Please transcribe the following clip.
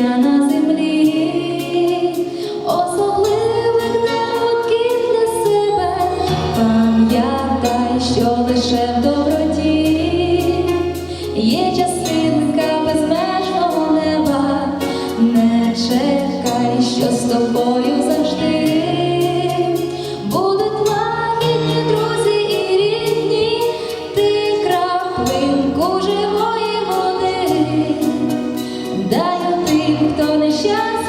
на землі, особливих народків для себе, пам'ятай, що лише. just